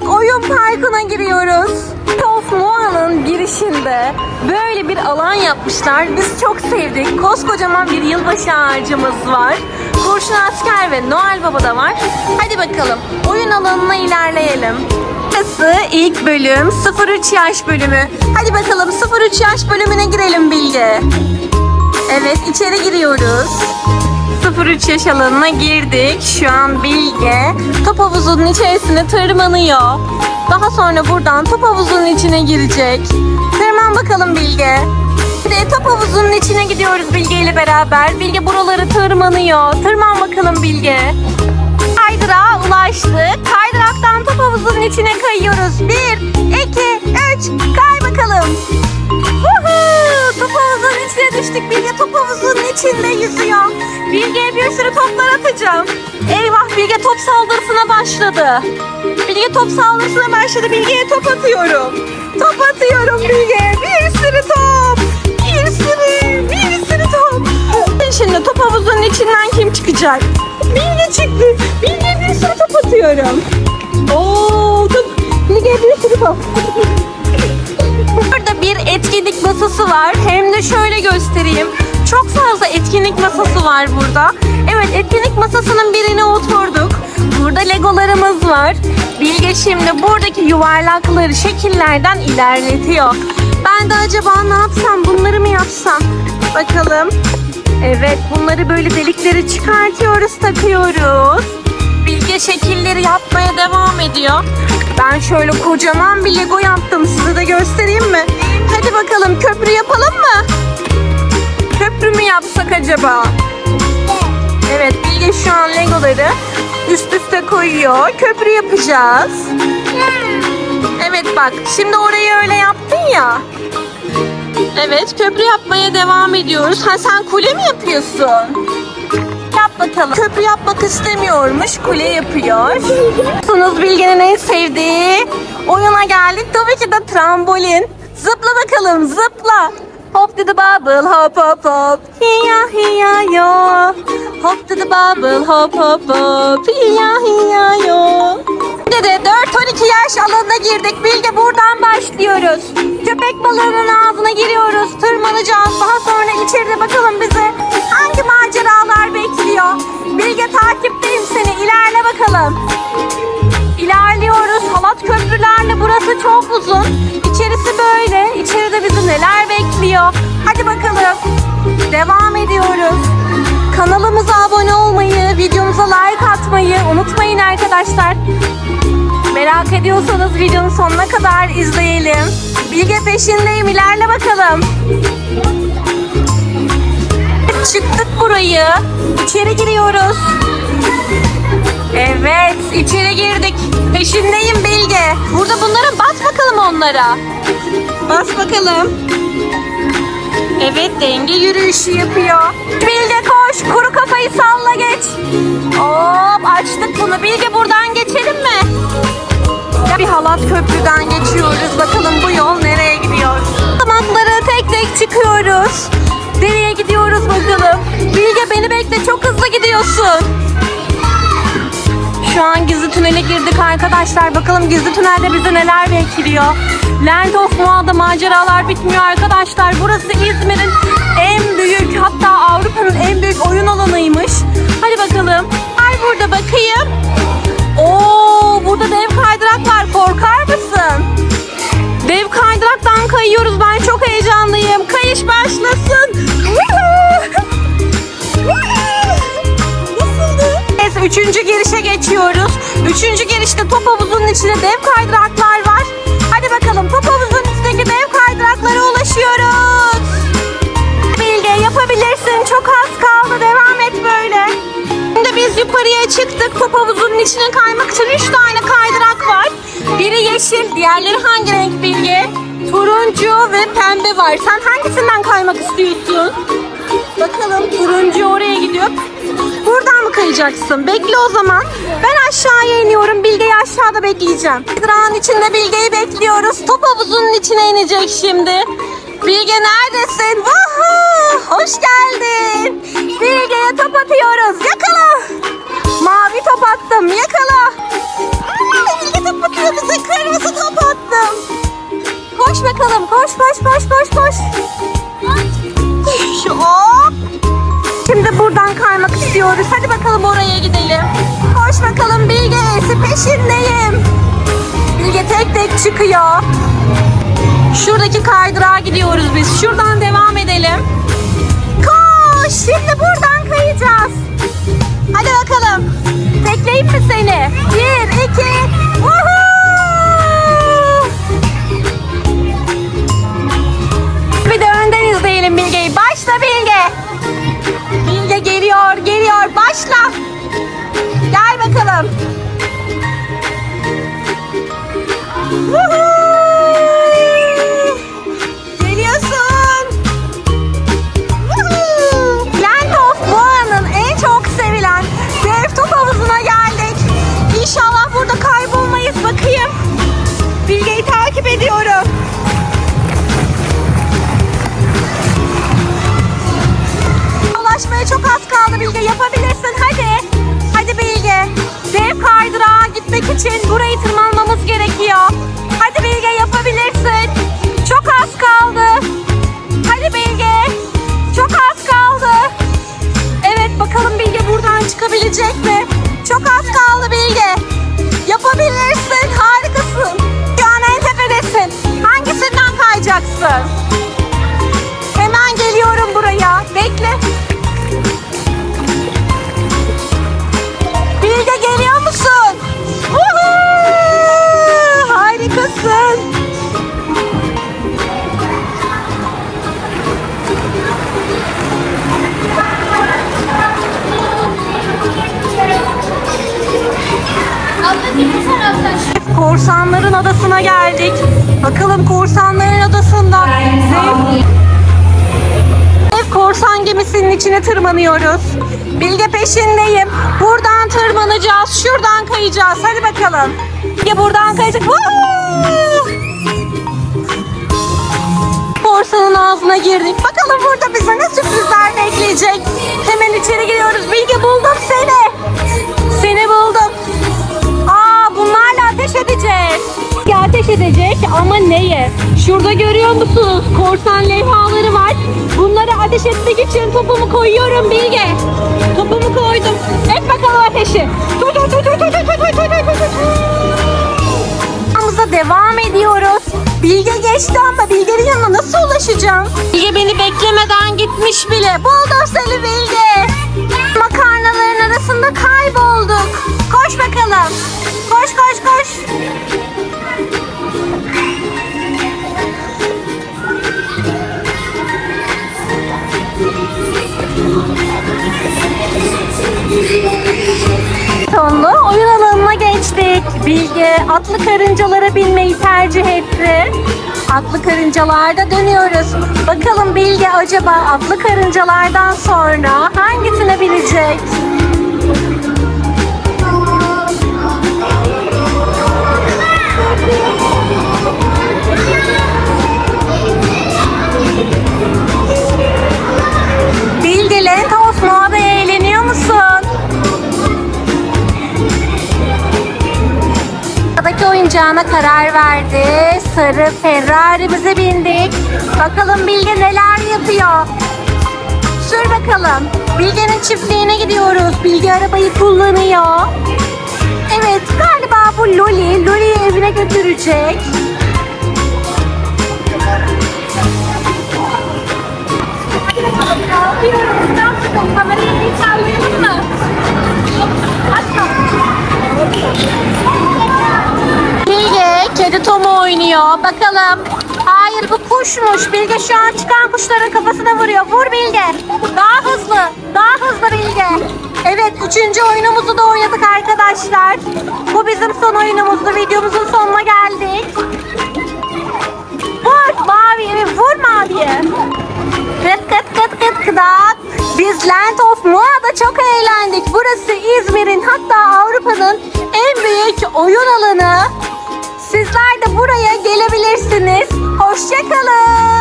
büyük oyun parkına giriyoruz. Of Moa'nın girişinde böyle bir alan yapmışlar. Biz çok sevdik. Koskocaman bir yılbaşı ağacımız var. Kurşun Asker ve Noel Baba da var. Hadi bakalım oyun alanına ilerleyelim. Burası ilk bölüm 0-3 yaş bölümü. Hadi bakalım 0-3 yaş bölümüne girelim Bilge. Evet içeri giriyoruz. 03 yaş alanına girdik. Şu an Bilge top havuzunun içerisine tırmanıyor. Daha sonra buradan top havuzunun içine girecek. Tırman bakalım Bilge. De top havuzunun içine gidiyoruz Bilge ile beraber. Bilge buraları tırmanıyor. Tırman bakalım Bilge. Kaydırağa ulaştık. Kaydıraktan top havuzunun içine kayıyoruz. Bir, iki, üç, kay bakalım. Woohoo! Top havuzunun içine düştük. Bilge top havuzunun içinde yüzüyor. Bilge'ye bir sürü toplar atacağım. Eyvah Bilge top saldırısına başladı. Bilge top saldırısına başladı. Bilge'ye top atıyorum. Top atıyorum Bilge. Bir sürü top. Bir sürü, bir sürü top. Şimdi top havuzunun içinden kim çıkacak? Bilge çıktı. Bilge'ye bir sürü top atıyorum. Oo, top. Bilge'ye bir sürü top. Burada bir etkinlik masası var. Hem de şöyle göstereyim. Çok fazla etkinlik masası var burada. Evet etkinlik masasının birine oturduk. Burada legolarımız var. Bilge şimdi buradaki yuvarlakları şekillerden ilerletiyor. Ben de acaba ne yapsam bunları mı yapsam? Bakalım. Evet bunları böyle delikleri çıkartıyoruz takıyoruz. Bilge şekilleri yapmaya devam ediyor. Ben şöyle kocaman bir Lego yaptım. Size de göstereyim mi? Hadi bakalım köprü yapalım mı? Köprü mü yapsak acaba? Evet Bilge şu an Legoları üst üste koyuyor. Köprü yapacağız. Evet bak şimdi orayı öyle yaptın ya. Evet köprü yapmaya devam ediyoruz. Ha sen kule mi yapıyorsun? Yap bakalım. Köprü yapmak istemiyormuş. Kule yapıyor. Sunuz Bilge'nin en sevdiği oyuna geldik. Tabii ki de trambolin. Zıpla bakalım zıpla. Hop to the bubble hop hop hop. Hiya hiya yo. Hop to the bubble hop hop hop. Hiya hiya yo. Dede 4-12 yaş alanına girdik. Bilge buradan başlıyoruz. Köpek balığının ağzına giriyoruz. Tırmanacağız. Daha sonra içeride bakalım bize hangi maceralar bekliyor. Bilge takipteyim seni. İlerle bakalım. İlerliyoruz. Çok uzun. İçerisi böyle. İçeride bizi neler bekliyor. Hadi bakalım. Devam ediyoruz. Kanalımıza abone olmayı, videomuza like atmayı unutmayın arkadaşlar. Merak ediyorsanız videonun sonuna kadar izleyelim. Bilge peşindeyim ilerle bakalım. Çıktık burayı. İçeri giriyoruz. Evet içeri girdik. Peşindeyim Bilge. Burada bunların bas bakalım onlara. Bas bakalım. Evet denge yürüyüşü yapıyor. Bilge koş kuru kafayı salla geç. Hop açtık bunu. Bilge buradan geçelim mi? Bir halat köprüden geçiyoruz. Bakalım bu yol nereye gidiyor? Basamakları tek tek çıkıyoruz. Nereye gidiyoruz bakalım? Bilge beni bekle çok hızlı gidiyorsun. Şu an gizli tünele girdik arkadaşlar. Bakalım gizli tünelde bizi neler bekliyor. Land of Moa'da maceralar bitmiyor arkadaşlar. Burası İzmir'in en büyük hatta Avrupa'nın en büyük oyun alanıymış. Hadi bakalım. Ay burada bakayım. Oo burada dev kaydırak var. Korkar mısın? Dev kaydıraktan kayıyoruz. Ben çok heyecanlıyım. Kayış başlasın. Nasıldı? Üçüncü. Üçüncü girişte top havuzunun içinde dev kaydıraklar var. Hadi bakalım top havuzunun içindeki dev kaydıraklara ulaşıyoruz. Bilge yapabilirsin. Çok az kaldı. Devam et böyle. Şimdi biz yukarıya çıktık. Top havuzunun içine kaymak için üç tane kaydırak var. Biri yeşil, diğerleri hangi renk Bilge? Turuncu ve pembe var. Sen hangisinden kaymak istiyorsun? Kayacaksın? Bekle o zaman. Ben aşağıya iniyorum. Bilge'yi aşağıda bekleyeceğim. Kıdrağın içinde Bilge'yi bekliyoruz. Top havuzunun içine inecek şimdi. Bilge neredesin? Woohoo! Hoş geldin. Bilge'ye top atıyoruz. Yakala. Mavi top attım. Yakala. İstiyoruz. Hadi bakalım oraya gidelim. Koş bakalım Bilge peşindeyim. Bilge tek tek çıkıyor. Şuradaki kaydırağa gidiyoruz biz. Şuradan devam edelim. Koş! Şimdi buradan kayacağız. Hadi bakalım. Tekleyeyim mi seni? Bir, iki, woohoo! Adasına geldik. Bakalım korsanların adasında dev, dev korsan gemisinin içine tırmanıyoruz. Bilge peşindeyim. Buradan tırmanacağız. Şuradan kayacağız. Hadi bakalım. Bilge buradan kayacak. Korsanın ağzına girdik. Bakalım burada bize ne sürprizler bekleyecek. Hemen içeri Şurada görüyor musunuz? Korsan levhaları var. Bunları ateş etmek için topumu koyuyorum Bilge. Topumu koydum. Et bakalım ateşi. Tut tut tut tut tut tut tut tut devam ediyoruz. Bilge geçti ama Bilge'nin yanına nasıl ulaşacağım? Bilge beni beklemeden gitmiş bile. Buldum seni Bilge. Makarnaların arasında kaybolduk. Koş bakalım. Koş koş koş. Bilge atlı karıncalara binmeyi tercih etti. Atlı karıncalarda dönüyoruz. Bakalım Bilge acaba atlı karıncalardan sonra hangisine binecek? Oyuncağına karar verdi. Sarı Ferrari'mize bindik. Bakalım Bilge neler yapıyor. Sür bakalım. Bilge'nin çiftliğine gidiyoruz. Bilge arabayı kullanıyor. Evet galiba bu Loli. Loli'yi evine götürecek. Kamerayı sallayalım mı? Oynuyor. Bakalım. Hayır bu kuşmuş. Bilge şu an çıkan kuşların kafasına vuruyor. Vur Bilge. Daha hızlı. Daha hızlı Bilge. Evet üçüncü oyunumuzu da oynadık arkadaşlar. Bu bizim son oyunumuzdu. Videomuzun sonuna geldik. Vur maviye. Vur maviye. Kıt kıt kıt kıt kıdak. Biz Land of Moa'da çok eğlendik. Burası İzmir'in hatta Avrupa'nın en büyük oyun alanı. geldiniz. Hoşçakalın.